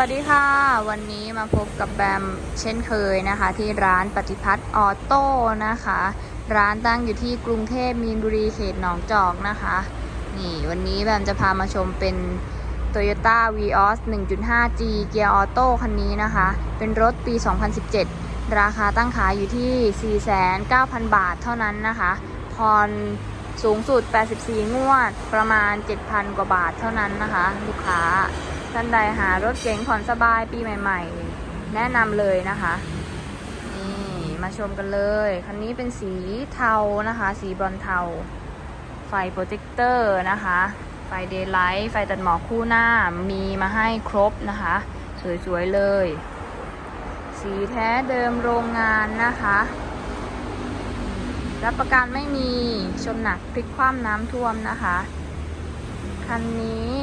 วัสดีค่ะ วันนี้มาพบกับแบมเช่นเคยนะคะ ที่ร้านปฏิพัฒน์ออโต้นะคะ ร้านตั้งอยู่ที่กรุงเทพมีนบุรีเขตหนองจอกนะคะ นี่วันนี้แบมจะพามาชมเป็น Toyota Vios 1.5G เกียร์ออโต้คันนี้นะคะ เป็นรถปี 2017 ราคาตั้งขายอยู่ที่ 49,000 บาทเท่านั้นนะคะผ่อนสูงสุด 84 งวด ประมาณ 7,000 กว่าบาทเท่านั้นนะคะ ลูกค้า ท่านใดหารถเก๋งผ่อนสบายปีใหม่ ๆ แนะนำเลยนะคะ นี่มาชมกันเลย คันนี้เป็นสีเทานะคะ สีบรอนเทา ไฟโปรเจคเตอร์นะคะ ไฟเดย์ไลท์ ไฟตัดหมอกคู่หน้า มีมาให้ครบนะคะ สวย ๆ เลย สีแท้เดิมโรงงานนะคะรับประกันไม่มีชนหนักพลิกคว่ำน้ำท่วมนะคะ คันนี้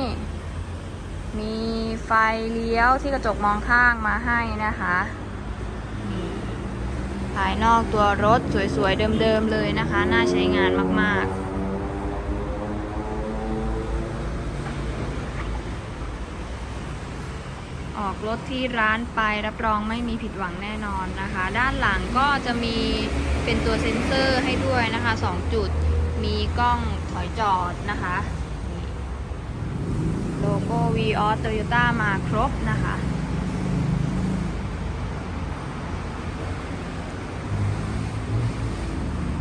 มีไฟเลี้ยวที่กระจกมองข้างมาให้นะคะภายนอกตัวรถสวยๆ เดิมๆ เลยนะคะ น่าใช้งานมากๆออกรถที่ร้านไปรับรองไม่มีผิดหวังแน่นอนนะคะ ด้านหลังก็จะมีเป็นตัวเซ็นเซอร์ให้ด้วยนะคะ 2 จุดมีกล้องถอยจอดนะคะ ออสโตโยต้ามาครบนะคะ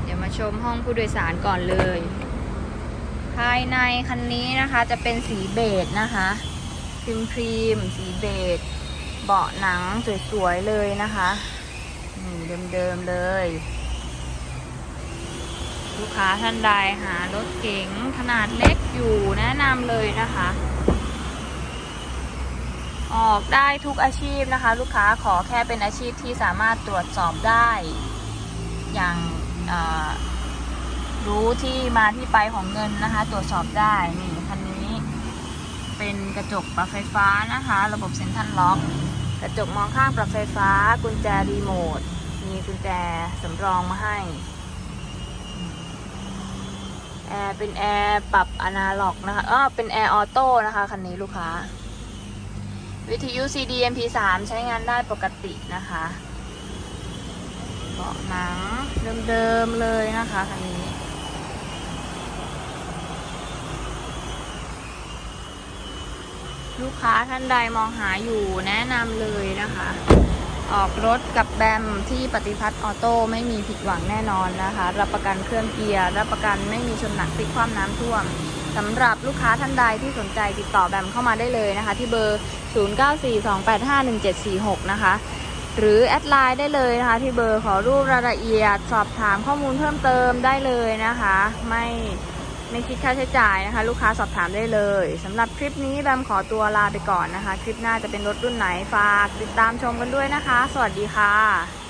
เดี๋ยวมาชมห้องผู้โดยสารก่อนเลย ภายในคันนี้นะคะจะเป็นสีเบจนะคะครีมครีม สีเบจเบาะหนังสวยๆเลยนะคะนี่เดิมๆเลย ลูกค้าท่านใดหารถเก๋งขนาดเล็กอยู่แนะนำเลยนะคะ ออกได้ทุกอาชีพนะคะ ลูกค้าขอแค่เป็นอาชีพที่สามารถตรวจสอบได้ อย่างรู้ที่มาที่ไปของเงินนะคะ ตรวจสอบได้นี่คันนี้เป็นกระจกปรับไฟฟ้านะคะ ระบบเซ็นทรัลล็อก กระจกมองข้างปรับไฟฟ้า กุญแจรีโมทมีกุญแจสำรองมาให้แอร์เป็นแอร์ปรับอนาล็อกนะคะเออเป็นแอร์ออโต้นะคะคันนี้ลูกค้า วิทยุ CD MP3 ใช้งานได้ปกตินะคะเบาะหนังเดิมๆเลยนะคะคันนี้ลูกค้าท่านใดมองหาอยู่แนะนำเลยนะคะ ออกรถกับแบมที่ปฏิพัฒน์ออโต้ไม่มีผิดหวังแน่นอนนะคะ รับประกันเครื่องเกียร์ รับประกันไม่มีชนหนักพลิกคว่ำน้ำท่วม สำหรับลูกค้าท่านใดที่สนใจติดต่อแบมเข้ามาได้เลยนะคะ ที่เบอร์ 0942851746 นะคะ หรือแอดไลน์ได้เลยนะคะ ที่เบอร์ขอรูปรายละเอียด สอบถามข้อมูลเพิ่มเติมได้เลยนะคะ ไม่ไม่คิดค่าใช้จ่ายนะคะ ลูกค้าสอบถามได้เลยสำหรับคลิปนี้แบมขอตัวลาไปก่อนนะคะ คลิปหน้าจะเป็นรถรุ่นไหนฝากติดตามชมกันด้วยนะคะ สวัสดีค่ะ